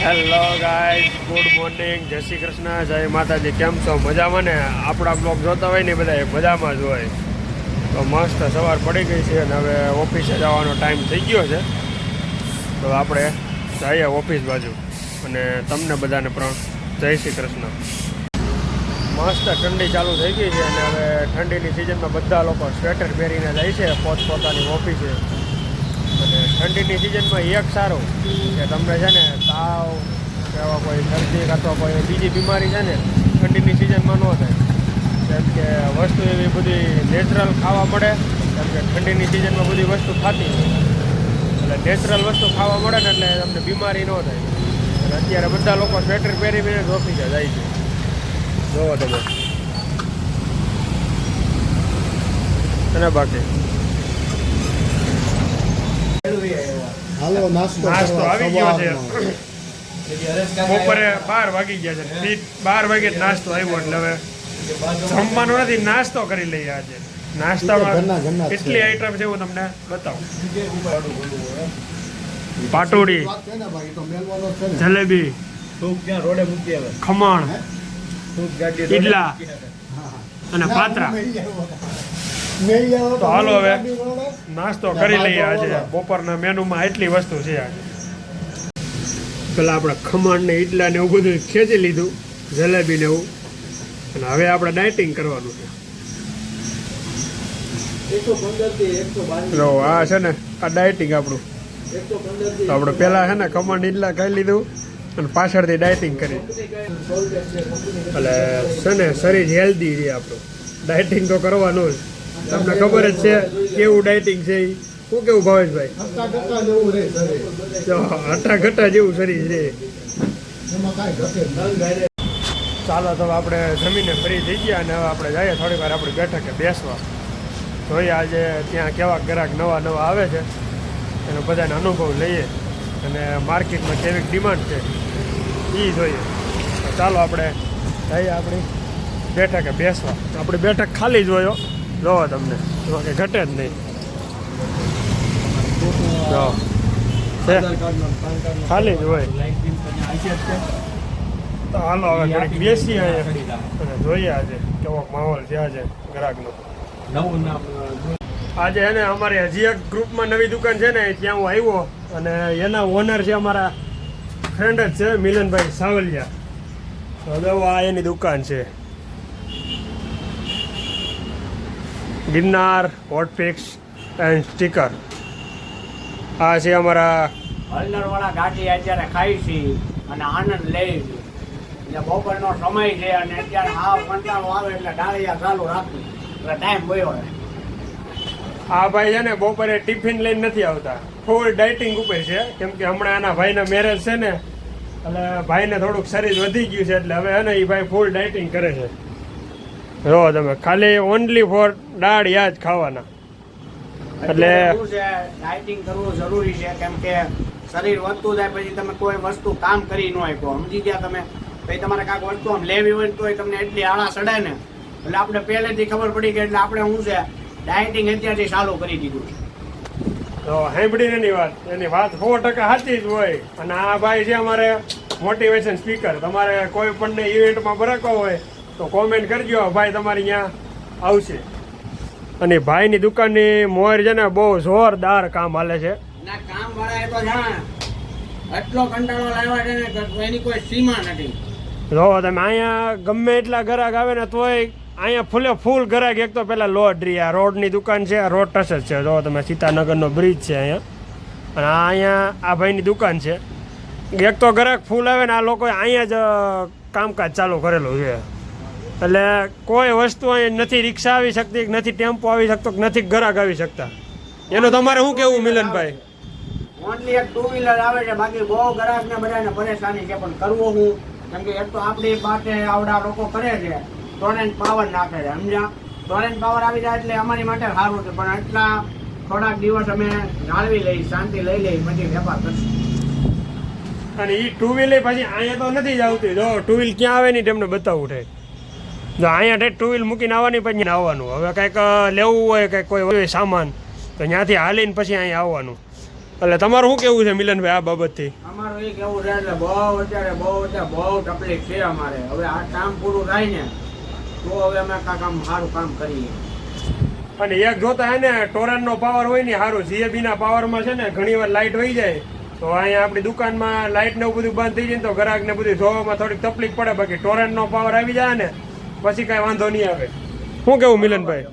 Hello guys good morning જય શ્રી કૃષ્ણ. જય માતાજી. કેમ છો? મજામાં ને? આપણા બ્લોગ જોતા હોય ને બધા મજામાં જ હોય. તો મસ્ત સવાર પડી ગઈ છે અને હવે ઓફિસે જવાનો ટાઈમ થઈ ગયો છે. તો આપણે જઈએ ઓફિસ બાજુ. અને તમને બધાને પણ જય શ્રી કૃષ્ણ. મસ્ત ઠંડી ચાલુ થઈ ગઈ છે અને હવે ઠંડીની સિઝનમાં બધા લોકો સ્વેટર પહેરીને જાય છે પોતપોતાની ઓફિસે. અને ઠંડીની સિઝનમાં એક સારું કે તમને છે ને તાવ એવા કોઈ શરદી અથવા કોઈ બીજી બીમારી છે ને ઠંડીની સિઝનમાં ન થાય. જેમ કે વસ્તુ એવી બધી નેચરલ ખાવા મળે કેમ કે ઠંડીની સિઝનમાં બધી વસ્તુ ખાતી એટલે નેચરલ વસ્તુ ખાવા મળે ને એટલે તમને બીમારી ન થાય. અને અત્યારે બધા લોકો સ્વેટર પહેરી પહેરીને ઓફિસે જાય છે. જોવો તમે. અને બાકી? હાલો નાસ્તો નાસ્તો આવી ગયો છે. બપોરે બાર વાગી ગયા છે. બાર વાગે જ નાસ્તો આવ્યો એટલે હવે જમવાનું નથી નાસ્તો કરી લઈએ આજે. નાસ્તામાં કેટલી. આઈટમ છે હું તમને બતાવું. પાટોડી. જલેબી ખમણ ઈડલા. અને પાત્રા. તો હાલો હવે. નાસ્તો કરી લઈએ આજે. બપોરના મેનુમાં એટલી વસ્તુ છે આજે. પેલા આપણે ખમણ ને ઈડલા ને એવું બધું ખેંચી લીધું જલેબી ને એવું. અને હવે આપણે ડાયટિંગ કરવાનું છે. આ છે ને આ ડાયટિંગ આપણું. તો આપણે પહેલાં છે ને ખમણ ઈડલા ખાઈ લીધું અને પાછળથી ડાયટિંગ કરી. એટલે છે ને શરીર હેલ્ધી છે આપણું. ડાયટિંગ તો કરવાનું જ. તમને ખબર જ છે કેવું ડાયટિંગ છે ઈ? શું કેવું ભાવેશભાઈ? આટા ઘટા જેવું શરીર છે. ચાલો, તો આપણે જમીને ફરી થઈ ગયા અને હવે આપણે જઈએ. થોડી વાર આપણી બેઠકે બેસવા. જોઈએ આજે ત્યાં કેવા ગ્રાહક નવા નવા આવે છે. એનો બધાને અનુભવ લઈએ. અને માર્કેટમાં કેવી ડિમાન્ડ છે એ જોઈએ. ચાલો, આપણે જઈએ આપણી બેઠકે બેસવા. આપણી બેઠક ખાલી જ હોય. જોવો તમને. કંઈ ઘટે જ નહીં. ખાલી જ હોય. તો હાલો હવે ઘડીક બેસી જોઈએ આજે કેવો માહોલ છે આજે ગ્રાહકનો. નવું નામ આજે એને અમારી હજી એક ગ્રુપમાં નવી દુકાન છે ને ત્યાં હું આવ્યો અને એના ઓનર છે અમારા ફ્રેન્ડ જ છે મિલનભાઈ સાવલિયા. તો હવે આ એની દુકાન છે. ગિરનાર હોટફિક્સ એન્ડ સ્ટીકર આ છે અમારા હલનરવાળા વાળા ગાડી અત્યારે ખાઈ છે અને આનંદ લે છે. એટલે બપોરનો સમય છે અને અત્યારે આ કંટાળો આવે એટલે ડાળિયા ચાલુ રાખવું એટલે ટાઈમ ગયો આ ભાઈ છે ને બપોરે ટિફિન લઈને નથી આવતા. ફૂલ ડાયટિંગ ઉપર છે. કેમ કે હમણાં એના ભાઈના મેરેજ છે ને એટલે ભાઈને થોડુંક શરીર વધી ગયું છે એટલે હવે ને એ ભાઈ ફૂલ ડાયટિંગ કરે છે. જો તમે ખાલી ઓનલી ફોર દાળ યાદ ખાવાના. એટલે ડાયટિંગ કરવું જરૂરી છે કેમ કે શરીર વધતું જાય પછી તમે કોઈ વસ્તુ કામ કરી ન શકો સમજી ગયા તમે? પછી તમારે કાંઈક વસ્તુ આમ લેવી હોય તોય તમને એટલી આળા સડે ને. એટલે આપણે પહેલેથી ખબર પડી ગઈ એટલે આપણે શું છે ડાયટિંગ અત્યારથી ચાલુ કરી દીધું છે. તો સાંભળીને એની વાત એની વાત સો ટકા સાચી જ હોય. અને આ ભાઈ છે અમારે મોટિવેશન સ્પીકર તમારે કોઈ પણ ઇવેન્ટમાં બરાકો હોય તો કોમેન્ટ કરજો. ભાઈ તમારી ત્યાં આવશે. અને ભાઈની દુકાનની મોર છે ને બહુ જોરદાર કામ હાલે છે. કામ વાળા એ તો એટલો કંટાળો લાવ્યા છે ને એની કોઈ સીમા નથી. જો તમે અહીંયા ગમે એટલા ગ્રાહક આવે ને તોય અહીંયા ફૂલે ફૂલ ગ્રાહક એક તો પેલા લોડ રહી આ રોડની દુકાન છે આ રોડ ટચ જ છે. જો તમે સીતાનગરનો બ્રિજ છે અહીંયા. અને આ અહીંયા આ ભાઈની દુકાન છે. એક તો ગ્રાહક ફૂલ આવે ને આ લોકોએ અહીંયા જ કામકાજ ચાલુ કરેલું છે. એટલે કોઈ વસ્તુ અહીં નથી રિક્ષા આવી શકતી કે નથી ટેમ્પો આવી શકતો કે નથી ગ્રાહક આવી શકતા? એનું તમારે શું કેવું મિલનભાઈ? ઓનલી એક ટુ વ્હીલર આવે છે બાકી બહુ ગ્રાહક ને બધાને પરેશાની છે પણ કરવું હું? કેમ કે એક તો આપણી પાસે આવડા લોકો કરે છે. ટોરેન્ટ પાવર નાખે છે સમજ્યા? ટોરેન્ટ પાવર આવી જાય એટલે અમારી માટે સારું છે પણ એટલા થોડાક દિવસ અમે જાળવી લઈ શાંતિ લઈ લઈ પછી વેપાર કરશું. અને એ ટુ વ્હીલર પછી અહીંયા તો નથી જ આવતી. જો ટુ વ્હીલ ક્યાં આવે નહીં તેમને બતાવવું છે. જો અહીંયા ટુ વ્હીલ મૂકીને આવવાની પછી આવવાનું. હવે કંઈક લેવું હોય કંઈક કોઈ હોય સામાન તો ત્યાંથી હાલીને પછી અહીંયા આવવાનું. એટલે તમારું શું કેવું છે મિલનભાઈ આ બાબતથી? અમારું એ કેવું છે એટલે બહુ અત્યારે બહુ અત્યારે બહુ તકલીફ છે અમારે. હવે આ કામ પૂરું થાય ને તો હવે અમે કાંઈક આમ સારું કામ કરીએ. અને એક જોતા હે ને ટોરનનો પાવર હોય ને સારું. જીએબી ના પાવરમાં છે ને ઘણી વાર લાઇટ વહી જાય. તો અહીંયા આપણી દુકાનમાં લાઇટ ને એવું બધું બંધ થઈ જાય તો ગ્રાહક ને બધું જોવામાં થોડીક તકલીફ પડે. બાકી ટોરનનો પાવર આવી જાય ને પછી કાંઈ વાંધો નહીં આવે. શું કેવું મિલનભાઈ?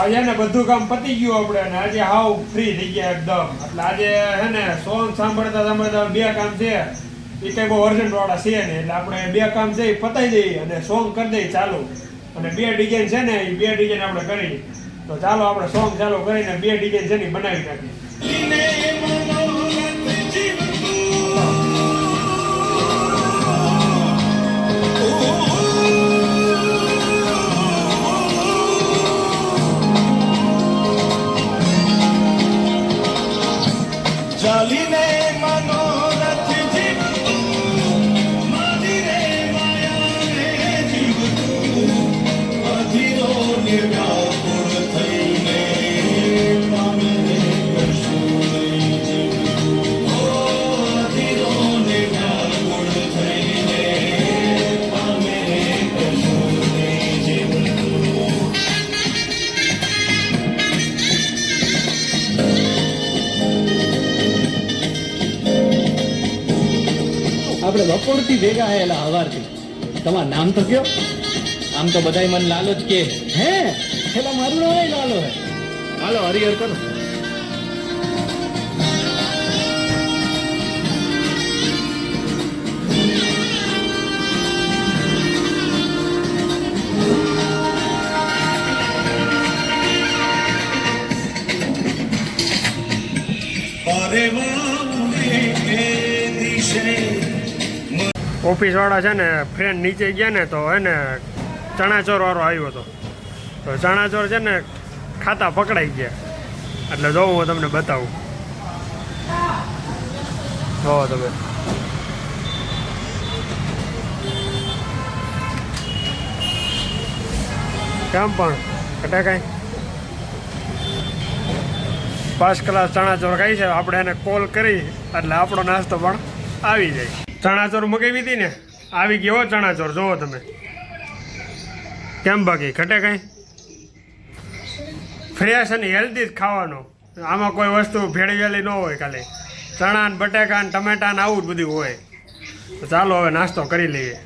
આજે ને બધું કામ પતી ગયું આપણે અને આજે હાવ ફ્રી થઈ ગયા એકદમ. એટલે આજે હે ને સોંગ સાંભળતા સાંભળતા બે કામ છે. એ કઈ બહુ અર્જન્ટ વાળા છે ને એટલે આપણે બે કામ છે એ પતાવી દઈએ અને સોંગ કરી દઈએ ચાલુ. અને બે ડિઝાઇન છે ને એ બે ડિઝાઇન આપણે કરી તો ચાલો આપણે સોંગ ચાલુ કરીને બે ડિઝાઇન છે ને બનાવી નાખીએ. Aline આપણે બપોરથી ભેગા આયેલા હવારથી. તમારું નામ તો કયો? આમ તો બધાય મને લાલો જ કે. હે? પેલા મારું નામ લાલો હે. હાલો હરિહર કરો. ઓફિસ વાળા છે ને ફ્રેન્ડ નીચે ગયા ને તો હે ને ચણાચોર વાળો આવ્યો હતો. તો ચણાચોર છે ને ખાતા પકડાઈ ગયા. એટલે જો હું તમને બતાવું. જોવો તમે. કેમ પણ? એટલે કાંઈ? પાંચ ક્લાસ ચણાચોર ખાઈ છે. આપણે એને કોલ કરી, એટલે આપણો નાસ્તો પણ આવી જાય. ચણાચોર મગાવી હતી ને? આવી ગયો ચણાચોર, જોવો તમે. કેમ બાકી? ઘટે કાંઈ? ફ્રેશ અને હેલ્ધી જ ખાવાનો. આમાં કોઈ વસ્તુ ભેળવેલી ન હોય ખાલી. ચણા ને બટેકા ને ટમેટા ને આવું જ બધું હોય. તો ચાલો હવે નાસ્તો કરી લઈએ.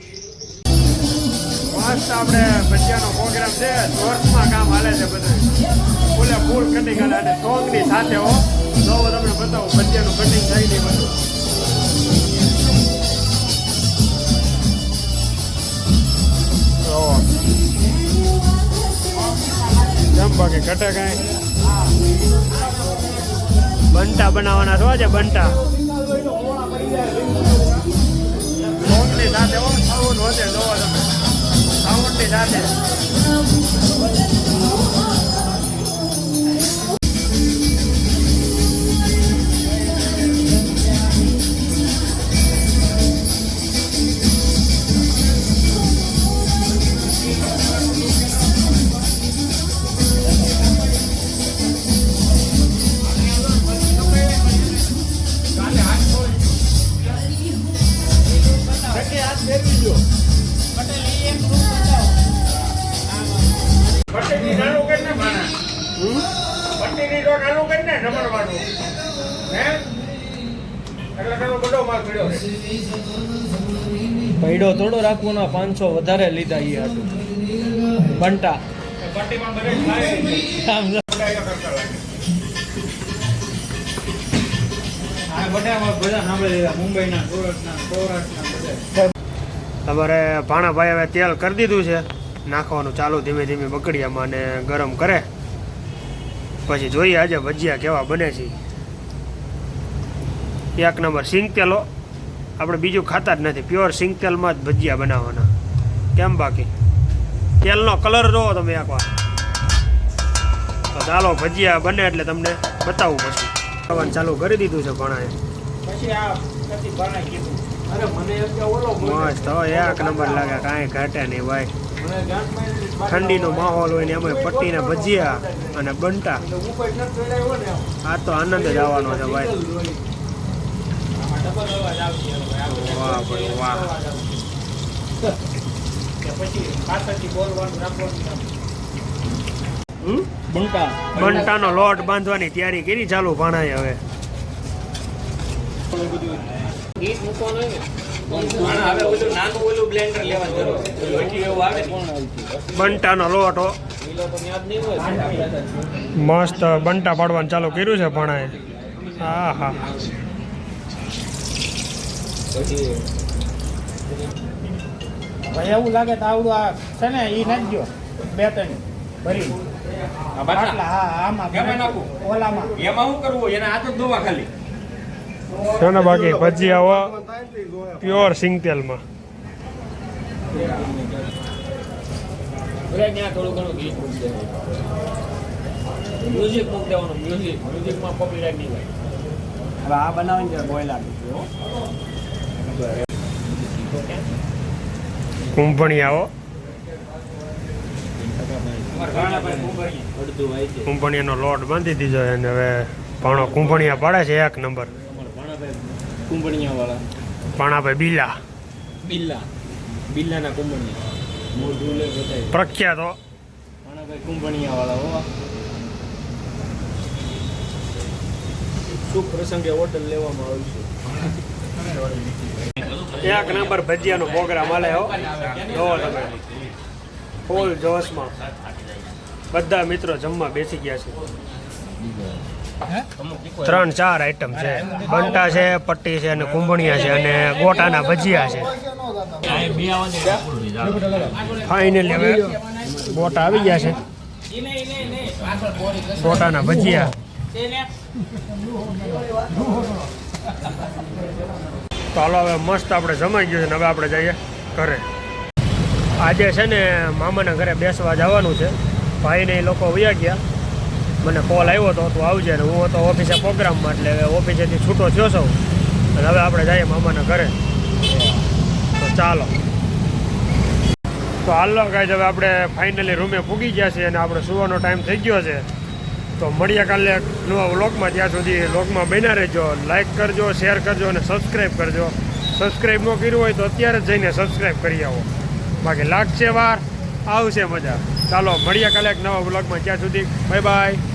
મસ્ત આપણે ભજીયાનો પ્રોગ્રામ છે. જોર્સમાં કામ હાલે છે બધું. ફૂલે ફૂલ કટિંગ હાલે અને સોંગની સાથે હો. હું તમને બતાવું ભજીયાનું કટિંગ થઈ નહીં બધું. ઓહો. કટે કાંઈ. બંટા બનાવવાના છો છે બંટા? સોંગની સાથે ઓમ સાઉન્ડ વધે જોવો તમે. સાઉન્ડની સાથે નાનું કરીને હે? એટલે તારો બધો માલ પડ્યો છે. પૈડો થોડો રાખવાનો પાંચસો વધારે લીધા એ હતું બંટા. પટ્ટીમાં બધે ખાય. તમારે ભાણાભાઈ હવે તેલ કરી દીધું છે. નાખવાનું ચાલુ ધીમે ધીમે બકડીયામાં અને ગરમ કરે. પછી જોઈએ આજે ભજીયા કેવા બને છે. એક નંબર સિંગ તેલો આપણે બીજું ખાતા જ નથી. પ્યોર સિંગ તેલમાં જ ભજીયા બનાવવાના. કેમ બાકી? તેલનો કલર જોવો તમે એકવાર. તો ચાલો ભજીયા બને એટલે તમને બતાવું પછી. ખાવાનું ચાલુ કરી દીધું છે ભણાએ. મસ્ત એક નંબર લાગે કાંઈ ઘટે નહીં ભાઈ. ઠંડીનો માહોલ હોય ને એમાં પટ્ટીના ભજીયા અને બંટા. આ તો આનંદ જ આવવાનો છે ભાઈ. વાહ ભાઈ વાહ. બંટાનો લોટ બાંધવાની તૈયારી કરી ચાલુ ભણાય હવે. ગીત મૂકવાનું બંટાનો લોટ. મસ્ત બંટા પાડવાનું ચાલુ કર્યું છે ભાણાએ. હા હા ભાઈ એવું લાગે તો આવડું આ છે ને ઈ નાખજો બે ત્રણ. ભરી. આ બાટલા બાટલા હા આમાં ઓલામાં. એમાં શું કરવું? એને આ તો દોવા ખાલી. છે ને બાકી ભજીયા પ્યોર સિંગતેલમાં. ભલે ત્યાં થોડું ઘણું ગીત મ્યુઝિક મૂકી દેવાનું મ્યુઝિક મ્યુઝિકમાં કોપીરાઇટ નહીં હોય. હવે આ બનાવીને જરા બોયલા કુંભણિયા હો. અડધું હોય કુંભણિયાનો લોટ બાંધી દીધો અને હવે ભાણો કુંભણિયા પાડે છે એક નંબર. કુંભણીયા વાળા ભાણાભાઈ બીલા. બિલ્લા બિલ્લાના કુંભણિયા. પ્રખ્યાત હો. કુંભણિયા વાળા હો શુભ પ્રસંગે હોટલ લેવામાં આવશે એક નંબર ભજીયાનો પ્રોગ્રામ હાલે હો. જોવો તમે. ફૂલ જોશમાં. બધા મિત્રો જમવા બેસી ગયા છે. ત્રણ, ચાર આઈટમ છે. બંટા છે, પટ્ટી છે અને કુંભણિયા છે અને ગોટાના ભજીયા છે. ફાઇનલી હવે ગોટા આવી ગયા છે. ગોટાના ભજીયા. તો હાલો હવે મસ્ત આપણે જમાઈ ગયું છે ને હવે આપણે જઈએ ઘરે. આજે છે ને મામાના ઘરે બેસવા જવાનું છે. ભાઈને એ લોકો વયા ગયા. મને કોલ આવ્યો હતો તું આવજે ને હું હતો ઓફિસે પ્રોગ્રામમાં એટલે હવે ઓફિસેથી છૂટો થયો છું. અને હવે આપણે જઈએ મામાના ઘરે. તો ચાલો. તો હાલો કાંઈ હવે આપણે ફાઇનલી રૂમે પૂગી ગયા છીએ અને આપણે સુવાનો ટાઈમ થઈ ગયો છે. તો મળીએ કાલે નવા વ્લોગમાં ત્યાં સુધી વ્લોગમાં બન્યા રહેજો. લાઇક કરજો શેર કરજો અને સબસ્ક્રાઈબ કરજો. સબસ્ક્રાઈબ ન કર્યું હોય તો અત્યારે જ જઈને સબસ્ક્રાઈબ કરી આવો. બાકી લાગશે વાર, આવશે મજા. ચાલો, મળીએ કાલે એક નવા બ્લોગમાં ત્યાં સુધી બાય બાય